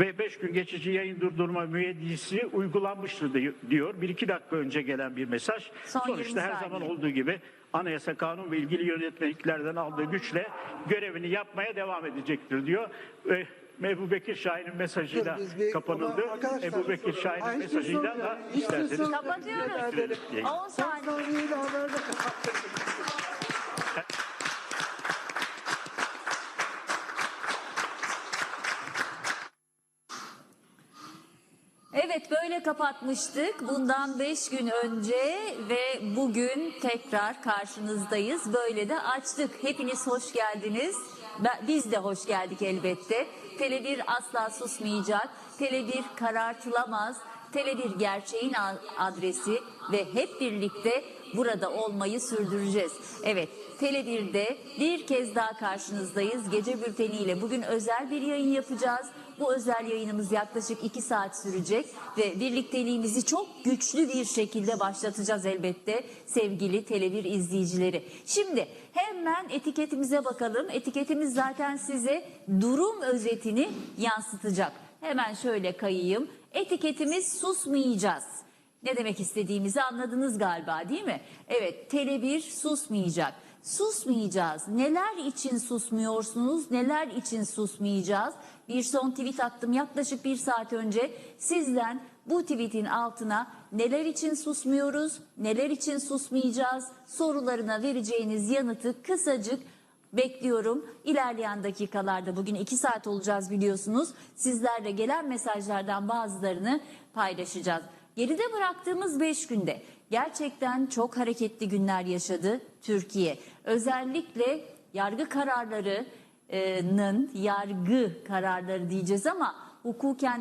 ve 5 gün geçici yayın durdurma müeyyidesi uygulanmıştır di- diyor. Bir iki dakika önce gelen bir mesaj. Son Sonuçta 20 her saniye. zaman olduğu gibi anayasa kanun ve ilgili yönetmeliklerden aldığı güçle görevini yapmaya devam edecektir diyor. Ve Ebu Bekir Şahin'in mesajıyla bir- kapanıldı. Ebu Bekir Şahin'in hiçbir mesajıyla da. Hiçbir isterseniz. Kapatıyoruz. bitirelim. 10 Son saniye. Evet böyle kapatmıştık. Bundan 5 gün önce ve bugün tekrar karşınızdayız. Böyle de açtık. Hepiniz hoş geldiniz. Biz de hoş geldik elbette. Tele1 asla susmayacak. Tele1 karartılamaz. Tele1 gerçeğin adresi ve hep birlikte burada olmayı sürdüreceğiz. Evet, Tele1'de bir kez daha karşınızdayız. Gece bülteniyle bugün özel bir yayın yapacağız. Bu özel yayınımız yaklaşık 2 saat sürecek ve birlikteliğimizi çok güçlü bir şekilde başlatacağız elbette sevgili Tele1 izleyicileri. Şimdi hemen etiketimize bakalım. Etiketimiz zaten size durum özetini yansıtacak. Hemen şöyle kayayım. Etiketimiz susmayacağız. Ne demek istediğimizi anladınız galiba değil mi? Evet Tele1 susmayacak. Susmayacağız. Neler için susmuyorsunuz? Neler için susmayacağız? Bir son tweet attım yaklaşık bir saat önce. Sizden bu tweetin altına neler için susmuyoruz? Neler için susmayacağız? Sorularına vereceğiniz yanıtı kısacık Bekliyorum. İlerleyen dakikalarda bugün iki saat olacağız biliyorsunuz. Sizlerle gelen mesajlardan bazılarını paylaşacağız. Geride bıraktığımız 5 günde gerçekten çok hareketli günler yaşadı Türkiye. Özellikle yargı kararlarının yargı kararları diyeceğiz ama hukuken